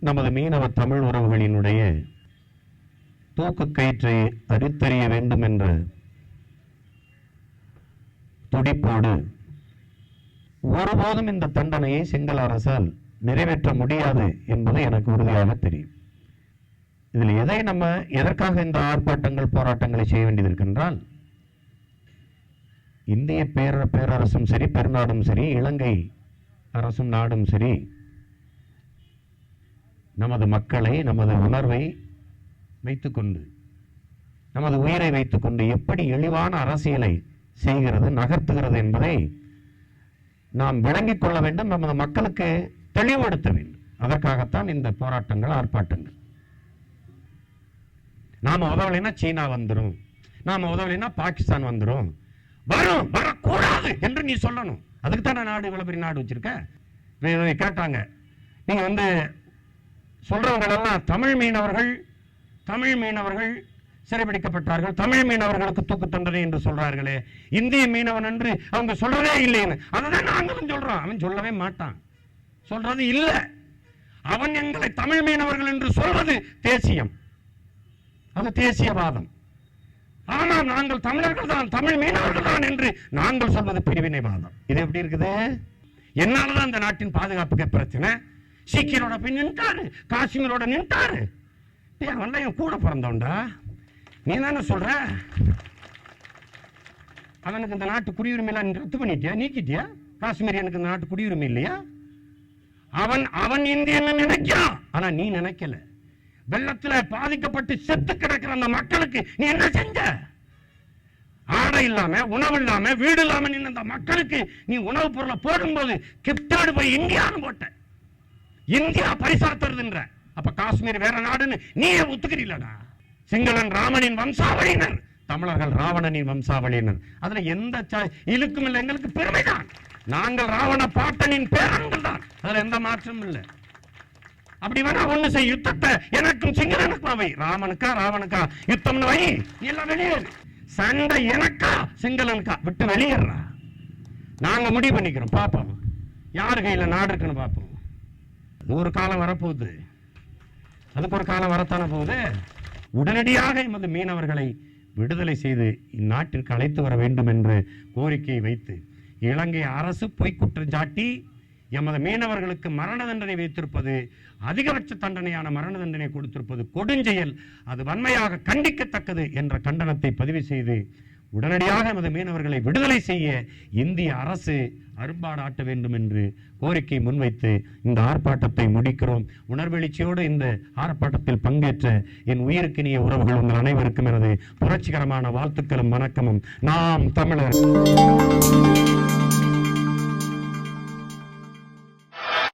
நமது மீனவ தமிழ் உறவுகளினுடைய தூக்கு கயிற்றை அறுத்தறிய வேண்டும் என்ற துடிப்போடு ஒருபோதும் இந்த தண்டனையை சிங்கள அரசால் நிறைவேற்ற முடியாது என்பது எனக்கு உறுதியாக தெரியும். இதில் எதை நம்ம எதற்காக இந்த ஆர்ப்பாட்டங்கள் போராட்டங்களை செய்ய வேண்டியது இருக்கின்றால் இந்திய பேர பேரரசும் சரி பெருநாடும் சரி இலங்கை அரசும் நாடும் சரி நமது மக்களை நமது உணர்வை வைத்துக்கொண்டு நமது உயிரை வைத்துக்கொண்டு எப்படி இழிவான அரசியலை செய்கிறது நகர்த்துகிறது என்பதை நாம் விளங்கிக் கொள்ள வேண்டும் நமது மக்களுக்கு தெளிவுபடுத்த வேண்டும். அதற்காகத்தான் இந்த போராட்டங்கள் ஆர்ப்பாட்டங்கள். நாம உதவலைன்னா சீனா வந்துரும். நாம உதவலைன்னா பாகிஸ்தான் வந்துரும். வரும் வரக்கூடாது என்று நீ சொல்லணும். அதுக்கு தான் நான் நாடு இவ்வளவு பெரிய நாடு வச்சிருக்க? கேட்டாங்க. நீங்க வந்து சொல்றவங்க எல்லாம் தமிழ் மீனவர்கள் தமிழ் மீனவர்கள் சிறைபிடிக்கப்பட்டார்கள். தமிழ் மீனவர்களுக்கு தூக்கு தண்டனை என்று சொல்றார்களே. இந்திய மீனவன் என்று அவங்க சொல்றதே இல்லைன்னு. அதுதான் நாங்களும் சொல்றோம். அவன் சொல்லவே மாட்டான். சொல்றது இல்லை. அவன் எங்களை தமிழ் மீனவர்கள் என்று சொல்வது தேசியம். அது தேசியவாதம். ஆனால் நாங்கள் தமிழர்கள் தான் தமிழ் மீனவர்கள் தான் என்று நாங்கள் சொல்வது பிரிவினைவாதம். இது எப்படி இருக்குது? என்னாலதான் இந்த நாட்டின் பாதுகாப்புக்கு பிரச்சனை? சீக்கியரோட போய் நின்றாரு காஷ்மீரோட நின்றாரு. டேய், அவன்லாம் என் கூட பிறந்தவன்டா. நீ தானே சொல்ற? அவனுக்கு இந்த நாட்டு குடியுரிமை எல்லாம் ரத்து பண்ணிட்டியா? நீக்கிட்டியா? காஷ்மீர் எனக்கு இந்த நாட்டு குடியுரிமை இல்லையா? அவன் அவன் இந்தியன் நினைக்கிறான் ஆனா நீ நினைக்கல. வெள்ளத்துல பாதிக்கப்பட்டு செத்து கிடக்கிற அந்த மக்களுக்கு நீ என்ன செஞ்ச? ஆடை இல்லாம உணவு இல்லாம வீடு இல்லாம நின்ற அந்த மக்களுக்கு நீ உணவுப் பொருளை போடும்போது கிப்டாடு போய் இந்தியான்னு போட்ட. இந்தியா பரிசா தருதுன்ற. அப்ப காஷ்மீர் வேற நாடுன்னு நீயே ஒத்துக்கிறீங்களா சிங்களன் ராமனின் வம்சாவளியினர் தமிழர்கள் ராவணனின் வம்சாவளியினர். அதுல எந்த இழுக்கும் இல்லை எங்களுக்கு பெருமைதான். நாங்கள் ராவண பாட்டனின் பேரன்கள் தான். அதுல எந்த மாற்றமும் இல்லை. அப்படி வேணா ஒண்ணு செய் யுத்தத்தை எனக்கும் சிங்களனுக்கும் அவை. ராமனுக்கா ராவனுக்கா யுத்தம்னு வை. எல்லாம் வெளியேறு. சண்டை எனக்கா சிங்களனுக்கா? விட்டு வெளியேறா. நாங்க முடிவு பண்ணிக்கிறோம் பாப்போம். யார் கையில நாடு இருக்குன்னு பாப்போம். ஒரு காலம் வரப்போகுது. அதுக்கு ஒரு காலம் வரத்தான போகுது? உடனடியாக எமது மீனவர்களை விடுதலை செய்து இந்நாட்டிற்கு அழைத்து வர வேண்டும் என்று கோரிக்கையை வைத்து இலங்கை அரசு பொய்க்குற்றம் சாட்டி எமது மீனவர்களுக்கு மரண தண்டனை வைத்திருப்பது அதிகபட்ச தண்டனையான மரண தண்டனை கொடுத்திருப்பது கொடுஞ்செயல். அது வன்மையாக கண்டிக்கத்தக்கது என்ற கண்டனத்தை பதிவு செய்து உடனடியாக எமது மீனவர்களை விடுதலை செய்ய இந்திய அரசு அரும்பாடு ஆட்ட வேண்டும் என்று கோரிக்கை முன்வைத்து இந்த ஆர்ப்பாட்டத்தை முடிக்கிறோம். உணர்வெழுச்சியோடு இந்த ஆர்ப்பாட்டத்தில் பங்கேற்ற என் உயிருக்கினிய உறவுகள் உங்கள் அனைவருக்கும் எனது புரட்சிகரமான வாழ்த்துக்களும் வணக்கமும். நாம் தமிழர்.